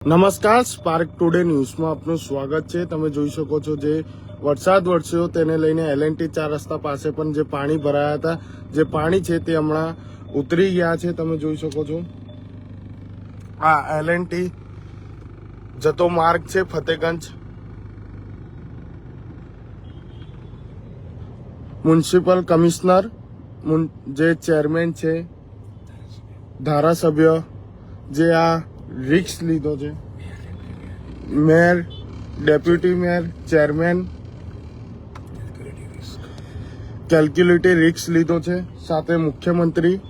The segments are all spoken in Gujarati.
નમસ્કાર સ્પાર્ક ટુડે ન્યૂઝમાં આપનું સ્વાગત છે. તમે જોઈ શકો છો જે વરસાદ વરસ્યો તેને લઈને એલએનટી ચાર રસ્તા પાસે પણ જે પાણી ભરાયા હતા, જે પાણી છે તે હમણાં ઉતરી ગયા છે. તમે જોઈ શકો છો. આ એલએનટી જતો માર્ગ છે ફતેગંજ. મ્યુનિસિપલ કમિશનર જે ચેરમેન છે, ધારાસભ્ય, જે આ રિક્સ લીધો છે. Mayor, deputy mayor, chairman. Calculated રિક્સ લીધો છે. સાથે મુખ્યમંત્રી.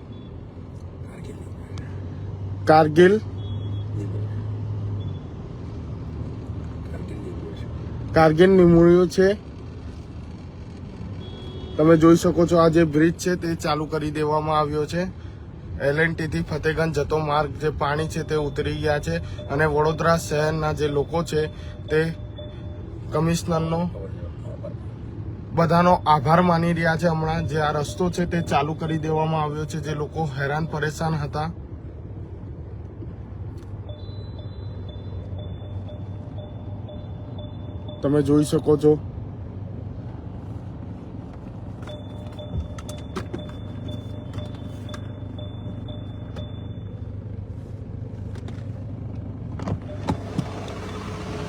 કારગિલ. કારગિલ નિમણ્યું છે. તમે જોઈ શકો છો આ જે બ્રિજ છે તે ચાલુ કરી દેવામાં આવ્યો છે. એલએનટી થી ફતેગંજ જતો માર્ગ જે પાણી છે તે ઉતરી ગયા છે અને વડોદરા શહેરના જે લોકો છે તે કમિશનરનો બધાનો આભાર માની રહ્યા છે. હમણાં જે આ રસ્તો છે તે ચાલુ કરી દેવામાં આવ્યો છે. જે લોકો હેરાન પરેશાન હતા. તમે જોઈ શકો છો.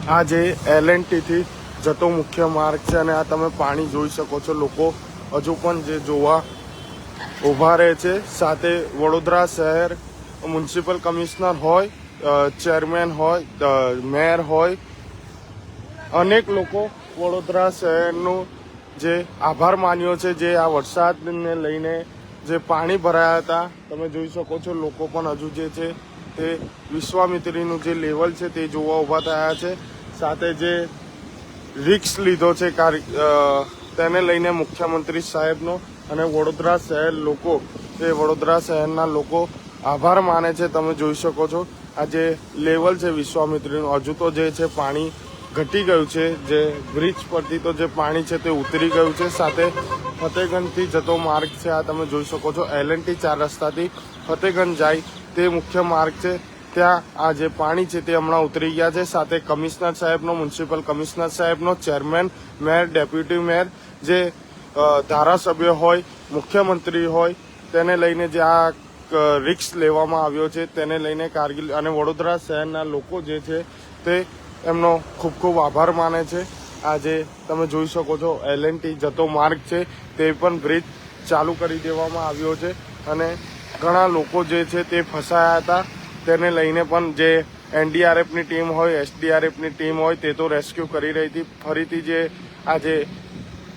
આ જે એલએનટી ટીથી જતો મુખ્ય માર્ગ છે અને આ તમે પાણી જોઈ શકો છો, લોકો હજુ પણ જે જોવા ઊભા રહે છે. સાથે વડોદરા શહેર મ્યુનિસિપલ કમિશનર હોય ચેરમેન હોય મેયર હોય, અનેક લોકો વડોદરા શહેરનું જે આભાર માન્યો છે, જે આ વરસાદને લઈને જે પાણી ભરાયા હતા. તમે જોઈ શકો છો, લોકો પણ હજુ જે છે તે વિશ્વામિત્રીનું જે લેવલ છે તે જોવા ઊભા થયા છે. સાથે જે રિક્સ લીધો છે તેને લઈને મુખ્યમંત્રી સાહેબનો અને વડોદરા શહેર લોકો તે વડોદરા શહેરના લોકો આભાર માને છે. તમે જોઈ શકો છો, આ જે લેવલ છે વિશ્વામિત્રીનું, હજુ તો જે છે પાણી ઘટી ગયું છે, જે બ્રિજ પરથી તો જે પાણી છે તે ઉતરી ગયું છે. સાથે ફતેગંજથી જતો માર્ગ છે, આ તમે જોઈ શકો છો. એલ એન ટી ચાર રસ્તાથી ફતેગંજ જાય તે મુખ્ય માર્ગ છે. ત્યાં આ જે પાણી છે તે હમણાં ઉતરી ગયા છે. સાથે કમિશનર સાહેબનો, મ્યુનિસિપલ કમિશનર સાહેબનો, ચેરમેન, મેયર, ડેપ્યુટી મેયર જે ધારાસભ્ય હોય, મુખ્યમંત્રી હોય, તેને લઈને જે આ રિક્સ લેવામાં આવ્યો છે, તેને લઈને કારગિલ અને વડોદરા શહેરના લોકો જે છે તે એમનો ખૂબ ખૂબ આભાર માને છે. આજે તમે જોઈ શકો છો એલએનટી જતો માર્ગ છે, તે પણ બ્રિજ ચાલુ કરી દેવામાં આવ્યો છે અને ઘણા લોકો જે છે તે ફસાયા હતા. તેને લઈને પણ જે એનડીઆરએફની ટીમ હોય, એસડીઆરએફની ટીમ હોય, તે તો રેસ્ક્યુ કરી રહી હતી. ફરીથી જે આજે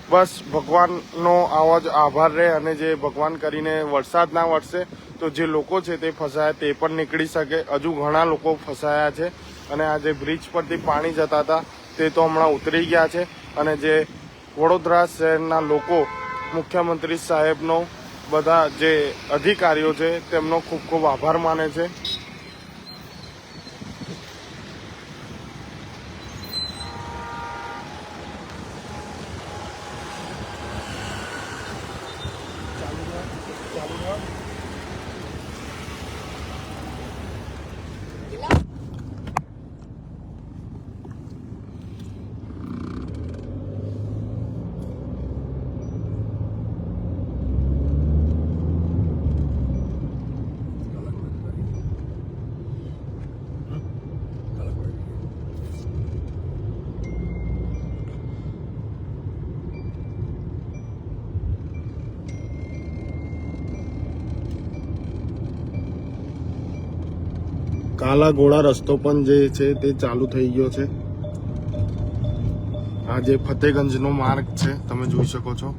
બસ ભગવાનનો આવો જ આભાર રહે અને જે ભગવાન કરીને વરસાદ ના વરસે, તો જે લોકો છે તે ફસાયા, તે પણ નીકળી શકે. હજુ ઘણા લોકો ફસાયા છે અને આ જે બ્રિજ પરથી પાણી જતા હતા, તે તો હમણાં ઉતરી ગયા છે. અને જે વડોદરા શહેરના લોકો, મુખ્યમંત્રી સાહેબનો બધા જે અધિકારીઓ છે તેમનો ખૂબ ખૂબ આભાર માને છે. કાલા ઘોડા રસ્તો પણ જે છે તે ચાલુ થઈ ગયો છે. આ જે ફતેગંજનો માર્ગ છે, તમે જોઈ શકો છો.